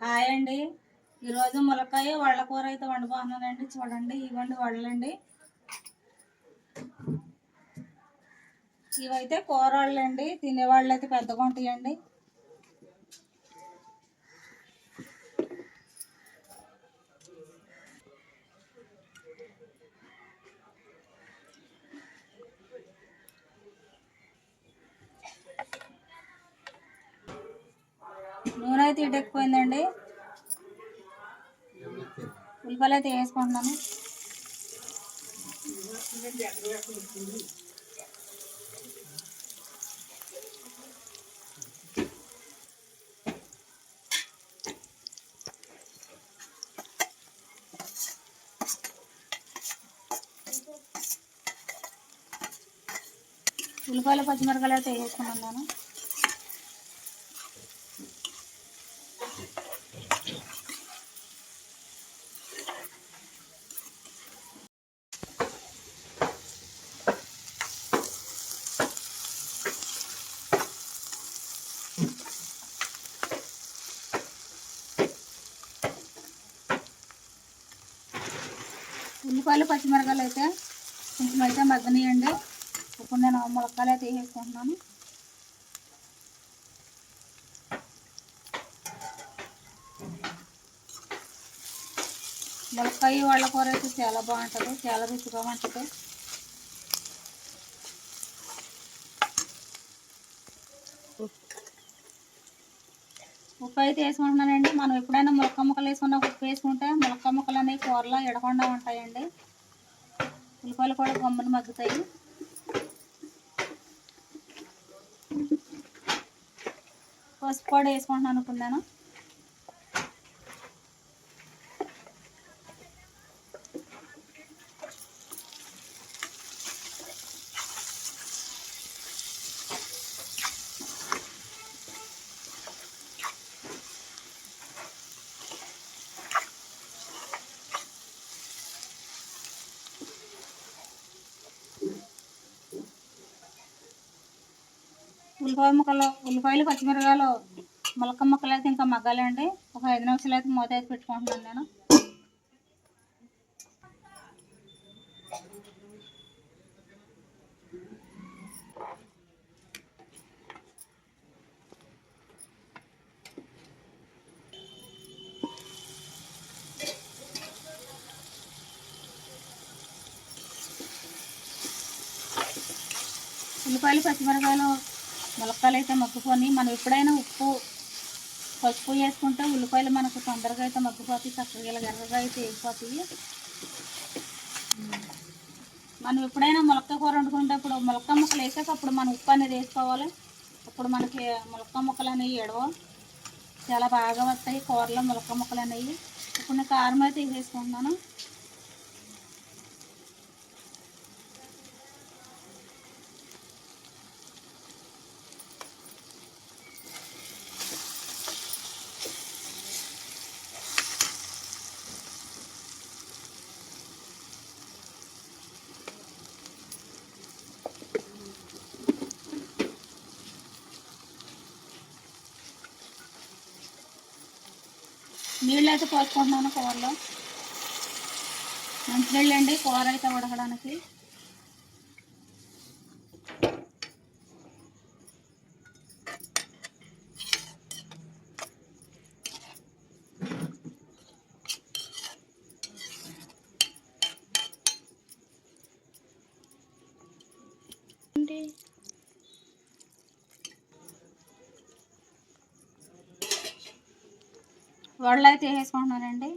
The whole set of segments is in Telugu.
హాయ్ అండి. ఈరోజు ములక్కాయ వాళ్ళ కూర అయితే వండబోతున్నానండి చూడండి ఇవ్వండి వడలండి ఇవైతే కూరళ్ళు అండి తినేవాళ్ళు అయితే పెద్దగా ఉంటాయండి నూనె అయితే ఇటెక్కిపోయిందండి ఉల్లిపాయలు అయితే వేసుకుంటున్నాను ఉల్లిపాయలు పచ్చిమిరకాయలు అయితే వేసుకున్నాను ఉల్లిపాయలు పచ్చిమిరకాయలు అయితే కొంచెం అయితే మగ్గనియండి. ఇప్పుడు నేను ములక్కాయలు అయితే వేసేసుకుంటున్నాను ములక్కాయ వాళ్ళ కూర అయితే చాలా బాగుంటుంది చాలా రుచిగా ఉంటుంది. ఉప్పు అయితే వేసుకుంటున్నానండి మనం ఎప్పుడైనా ములక్క ముక్కలు వేసుకున్న ఉప్పు వేసుకుంటే ములక్క ముక్కలు అనేవి కూరలో ఎడకుండా ఉంటాయండి. ఉల్లిపాయలు కూడా గమ్మున మగ్గుతాయి. పసుపు కూడా వేసుకుంటున్నాను అనుకున్నాను. ఉల్లిపాయ ముక్కలు ఉల్లిపాయలు పచ్చిమిరకాయలు మొలక ముక్కలు అయితే ఇంకా మగ్గాలండి ఒక ఐదు నిమిషాలు అయితే మూత అయితే పెట్టుకుంటున్నాను నేను. ఉల్లిపాయలు పచ్చిమిరకాయలు ములక్కాయలు అయితే మగ్గుకొని మనం ఎప్పుడైనా ఉప్పు పసుపు వేసుకుంటే ఉల్లిపాయలు మనకు తొందరగా అయితే మగ్గిపోతాయి చక్కగా ఇలా ఎర్రగా అయితే వేగిపోతాయి. మనం ఎప్పుడైనా ములక్క కూర వండుకునేటప్పుడు ములక్క ముక్కలు వేసాక అప్పుడు మనం ఉప్పు అనేది వేసుకోవాలి. అప్పుడు మనకి ములక్క ముక్కలు అనేవి ఎడవ చాలా బాగా వస్తాయి కూరలో ములక్క ముక్కలు అనేవి. ఇప్పుడు నేను కారం అయితే వేసుకుంటున్నాను నీళ్ళు అయితే పోసుకుంటున్నాను కూరలో. మంచి నీళ్ళు అండి కూర అయితే ఉడకడానికి. వడలు అయితే వేసేసుకుంటున్నారండి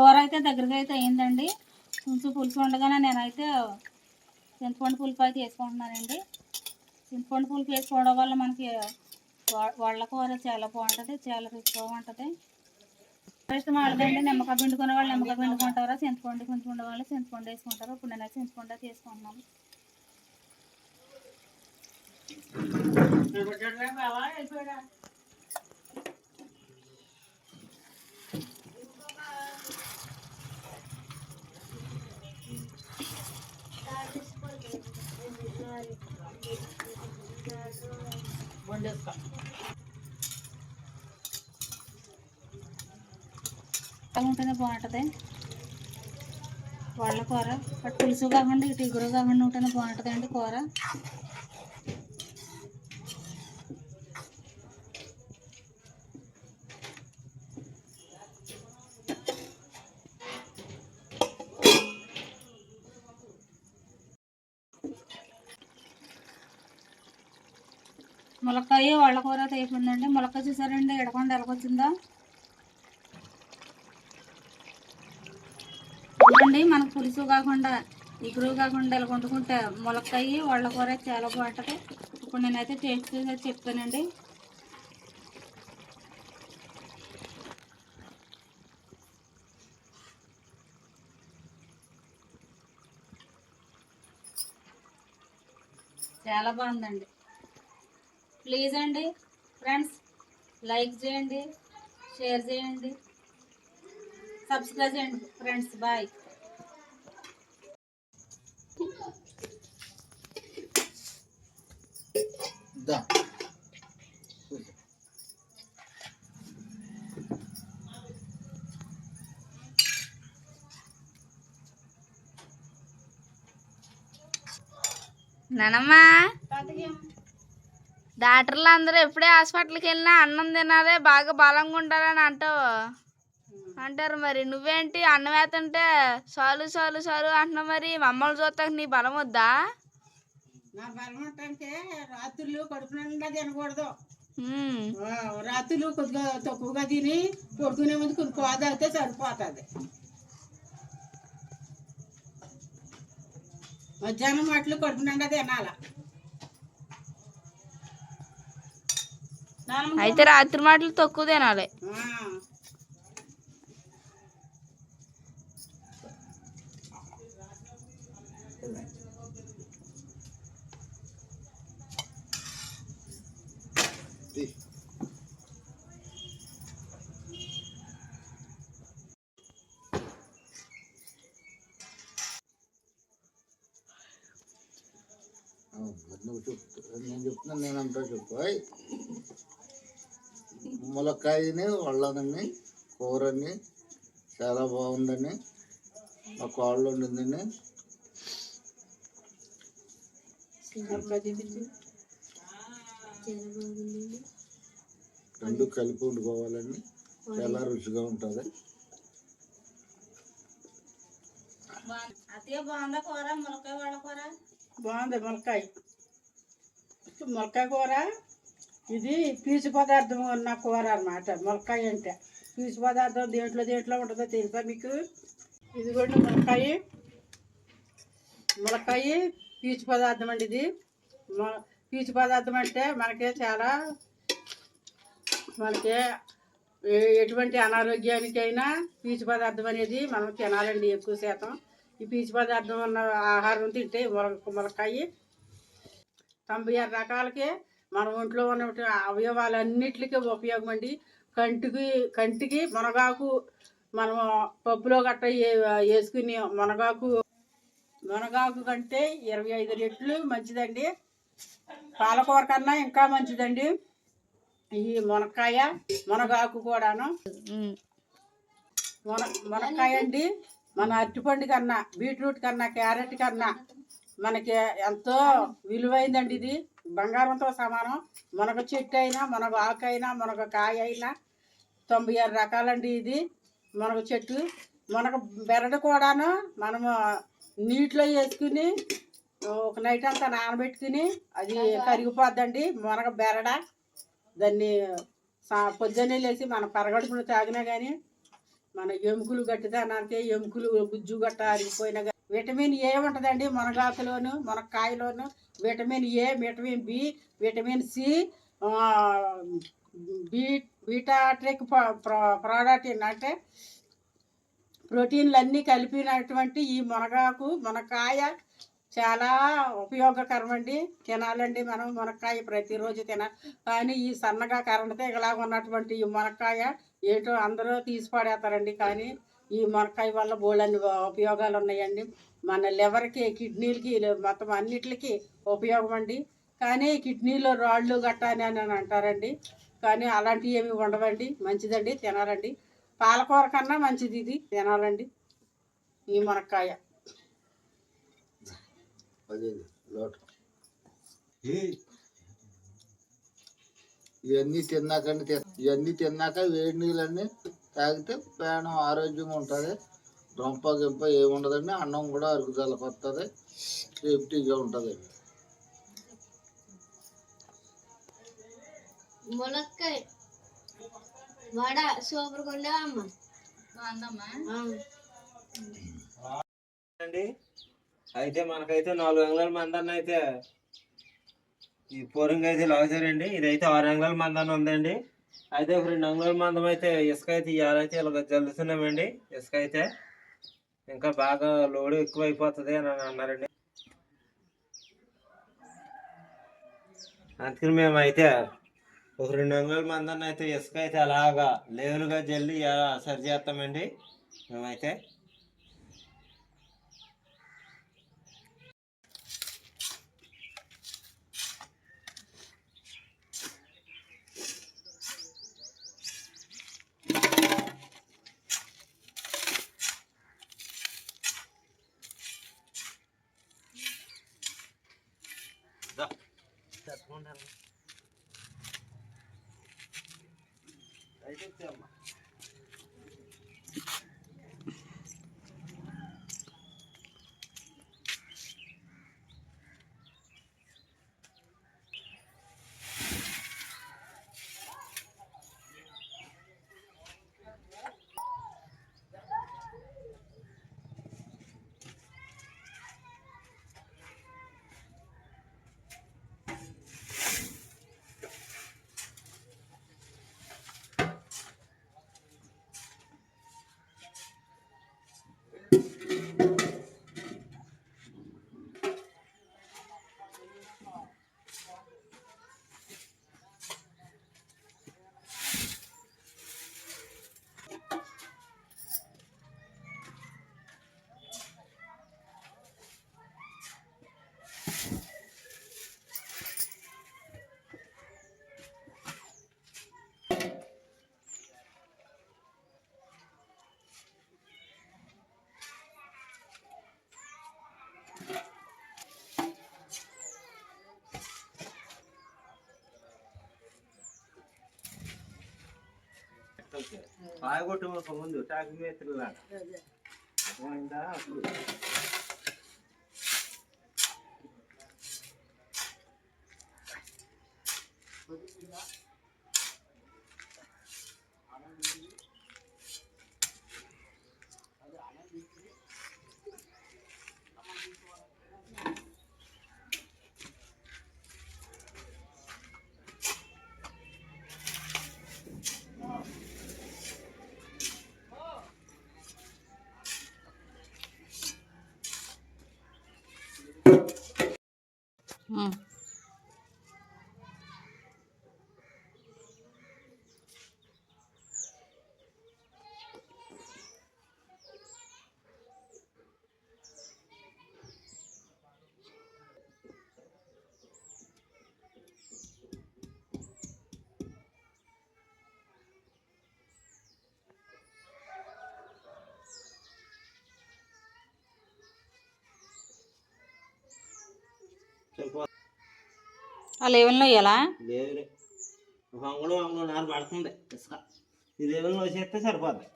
కూర అయితే దగ్గరగా అయితే అయిందండి. కొంచెం పులుసు ఉండగానే నేనైతే చింతపండు పులుపు అయితే వేసుకుంటున్నానండి. చింతపండు పులుపు వేసుకోవడం వల్ల మనకి వాళ్ళ కూర చాలా బాగుంటుంది చాలా రుచిగా ఉంటుంది. ఫస్ట్ వాళ్ళదండి నిమ్మకాయ పిండుకునే వాళ్ళు నిమ్మకాయ పిండుకుంటారా చింతపండు కొంచెం ఉండే వాళ్ళు చింతపండు వేసుకుంటారు. ఇప్పుడు నేను చింతపండు తీసుకుంటున్నాను అలా ఉంటేనే బాగుంటుంది. వాళ్ళ కూర. పులుసు కాకుండా ఇటు ఇగురు కాకుండా ఉంటేనే బాగుంటుంది అండి కూర. ములక్కాయ వాళ్ళ కూర అయిపోయిందండి ములక్కాయ చూసారండి? ఎడకుండా ఎలాగొచ్చిందా. అండి మనకు పులుసు కాకుండా ఇగురు కాకుండా ఇలా వండుకుంటే ములక్కాయ వాళ్ళ కూర చాలా బాగుంటుంది. ఇప్పుడు నేనైతే టేస్ట్ చేసి చెప్తానండి. చాలా బాగుందండి. ప్లీజ్ అండి ఫ్రెండ్స్ లైక్ చేయండి షేర్ చేయండి సబ్స్క్రైబ్ చేయండి ఫ్రెండ్స్ బాయ్. నానమ్మా. డాక్టర్లు అందరూ ఎప్పుడే హాస్పిటల్కి వెళ్ళినా అన్నం తినాలి బాగా బలంగా ఉండాలని అంటావు. అంటారు మరి. నువ్వేంటి అన్నం వేస్తుంటే చాలు చాలు చాలు అంటున్నావు మరి? మమ్మల్ని చూస్తాక నీ బలం వద్దా? నా బలం అంటే రాత్రులు కడుపు నిండా తినకూడదు. ఉమ్, ఆ, రాత్రులు కొద్దిగా తక్కువగా తిని పడుకునే ముందు కొన్ని సరిపోతుంది. మధ్యాహ్నం మాటలు కడుపు నిండా తినాల? అయితే రాత్రి మాటలు తక్కువ తినాలి. నువ్వు చెప్తు నేను చెప్తున్నాను నేను అంతా చెప్పు. ఆయ్. ములక్కాయని వాళ్ళని కూరని చాలా బాగుందని మా కోళ్ళు వండిందని. రెండు కలిపి వండుకోవాలని చాలా రుచిగా ఉంటుంది. అదే బాగుందా కూర? ములక్కాయ వాళ్ళ కూర బాగుంది ములక్కాయ. ములక్కాయ కూర? ఇది పీచు పదార్థం ఉన్న కూర అన్నమాట ములక్కాయ అంటే. పీచు పదార్థం దేంట్లో దేంట్లో ఉంటుందో తెలుసా మీకు? ఇది కూడా ములక్కాయ. ములక్కాయ పీచు పదార్థం అండి ఇది. పీచు పదార్థం అంటే మనకి చాలా మనకి ఎటువంటి అనారోగ్యానికైనా పీచు పదార్థం అనేది మనం తినాలండి ఎక్కువ శాతం. ఈ పీచు పదార్థం ఉన్న ఆహారం తింటే ములక ములక్కాయ తొంభై ఆరు రకాలకి మన ఒంట్లో ఉన్న అవయవాలన్నిటికీ ఉపయోగం అండి కంటికి కంటికి మునగాకు మనం పప్పులో గట్ట వేసుకుని మునగాకు మునగాకు కంటే ఇరవై ఐదు రెట్లు మంచిదండి. పాలకూర కన్నా ఇంకా మంచిదండి. ఈ మునక్కాయ మునగాకు కూడాను. మున మునక్కాయ అండి. మన అరటిపండు కన్నా బీట్రూట్ కన్నా క్యారెట్ కన్నా మనకి ఎంతో విలువైందండి ఇది. బంగారంతో సమానం. మునగ చెట్టు అయినా మనకు ఆకు అయినా మనకు కాయ అయినా తొంభై ఆరు రకాలండి ఇది మనకు చెట్టు. మనకు బెరడు కూడాను మనము నీటిలో వేసుకుని ఒక నైట్ అంతా నానబెట్టుకుని అది కరిగిపోద్దండి. మునగ బెరడ దాన్ని పొద్దున్నే లేచి మన పరగడుపును తాగినా కానీ మన ఎముకలు గట్టిదనానికి ఎముకలు గుజ్జు గట్ట అరిగిపోయినా విటమిన్ ఏ ఉంటుందండి మునగాకులోను మునక్కాయలోను vitamin A vitamin B vitamin C be బీటాట్రిక్ ప్రోడక్ట్ ఏంటంటే ప్రోటీన్లు అన్నీ కలిపినటువంటి ఈ మునగాకు మునక్కాయ చాలా ఉపయోగకరం అండి తినాలండి మనం మునక్కాయ ప్రతిరోజు తినాలి కానీ ఈ సన్నగా కరెంట్ తీగలాగా ఉన్నటువంటి ఈ మునక్కాయ ఏంటో అందరూ తీసి పడేస్తారండి కానీ ఈ మునక్కాయ వల్ల బోళ్ళని ఉపయోగాలు ఉన్నాయండి. మన లివర్కి కిడ్నీలకి మొత్తం అన్నిటికి ఉపయోగం అండి. కానీ కిడ్నీలో రాళ్ళు గట్టాని అని అని అంటారండి. కానీ అలాంటివి ఏమి ఉండవండి. మంచిదండి తినాలండి. పాలకూర కన్నా మంచిది ఇది తినాలండి. ఈ మునక్కాయ ఇవన్నీ తిన్నాకండి ఇవన్నీ తిన్నాక వేడి నీళ్ళన్నీ తాగితే ప్రాణం ఆరోగ్యంగా ఉంటుంది. రొంప గింప ఏముండదండి అన్నం కూడా అరుగుదలకు వస్తుంది సేఫ్టీగా ఉంటుంది. ములక్కాయ వడ అండి అయితే మనకైతే నాలుగు అంగుళాల మందన్న అయితే ఈ పూరంగా అయితే లాగుతారండి ఇదైతే ఆరు అంగుళాల మందన్న ఉందండి. అయితే ఒక రెండు మందం అయితే ఇసుక అయితే ఇవాళైతే ఇలా జల్లుతున్నామండి. ఇసుక అయితే ఇంకా బాగా లోడ్ ఎక్కువ అయిపోతుంది అని అన్నారండి. అందుకని మేము అయితే ఒక రెండు అంగుళాల మందన్న అయితే ఇసుక అయితే అలాగా లేవులుగా జల్లి సరి చేస్తామండి. మేమైతే ఆగొట్టు ఒక ముందు టాకి మేత్రులాగా అర్థమైందా అప్పుడు. ఆ లెవెల్లో ఎలా లేదులే. ఒక అంగుళం నాలుగు పడుతుంది. ఇసుక. ఈ ఏమైనా చేస్తే సరిపోద్ది.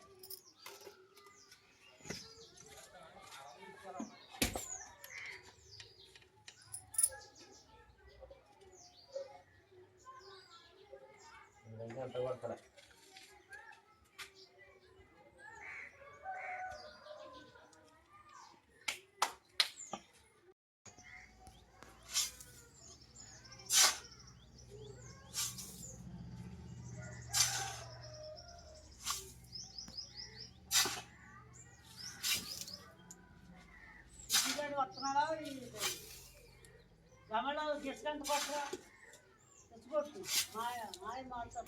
గమలో తీసుకుంటూ తెచ్చుకోవచ్చు మాయ మాయ మాత్రం.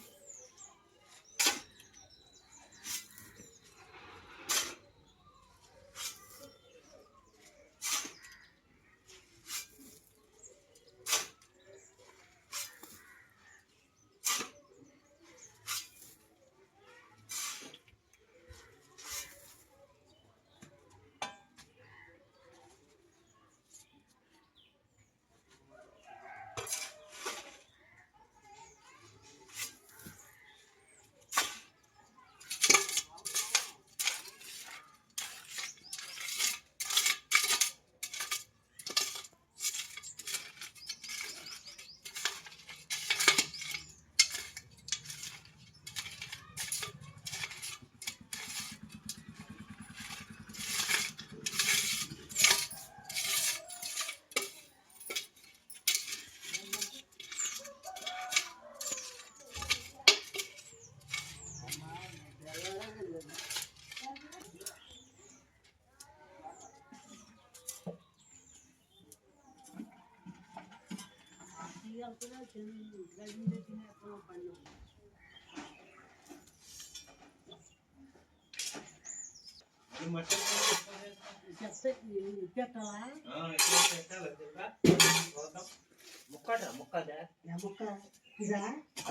ముక్కదా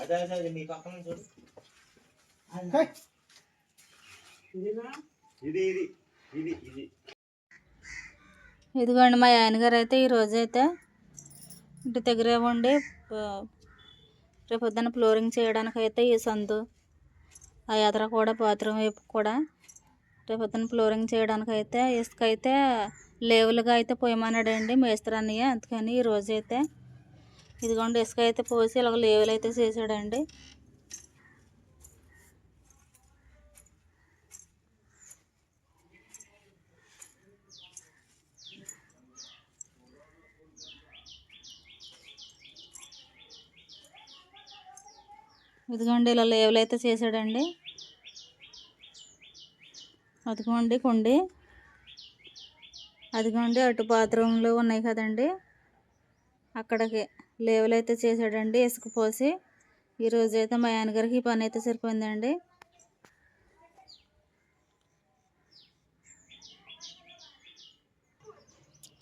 అదే అదే మీ పక్కన చూడు ఇది ఇది ఇది ఇది ఇదిగోండి మా ఆయనగారు అయితే ఈరోజైతే ఇంటి దగ్గరే ఉండి రేపు పొద్దున్న ఫ్లోరింగ్ చేయడానికి అయితే ఈ సందు ఆ ఎదర కూడా బాత్రూమ్ వైపు కూడా రేపు పొద్దున్న ఫ్లోరింగ్ చేయడానికి అయితే ఇసుక అయితే లేవులుగా అయితే పోయమన్నాడండి మేస్త్రి అన్నయ్య అందుకని ఈ అయితే ఇదిగోండి ఇసుక అయితే పోసి ఇలాగ లేవులు అయితే చేసాడండి ఇదిగోండి ఇలా లేవులు అయితే చేసాడండి అదిగోండి కొండి. అదిగోండి అటు బాత్రూమ్లు ఉన్నాయి కదండి. అక్కడికి లేవులు అయితే చేసాడండి ఇసుక పోసి. ఈరోజు అయితే మా ఆయనగారికి ఈ పని అయితే సరిపోయిందండి.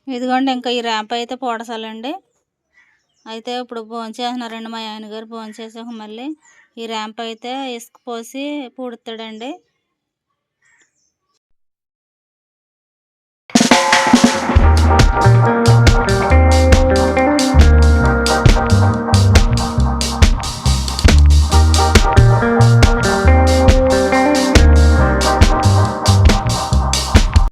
ఇదిగోండి ఇంకా ఈ ర్యాంప్ అయితే పోడసాలండి. అయితే ఇప్పుడు భోంచేస్తున్నారండి మా ఆయన గారు భోంచేసాక మళ్ళీ ఈ ర్యాంప్ అయితే ఇసుక పోసి పూడుతాడండి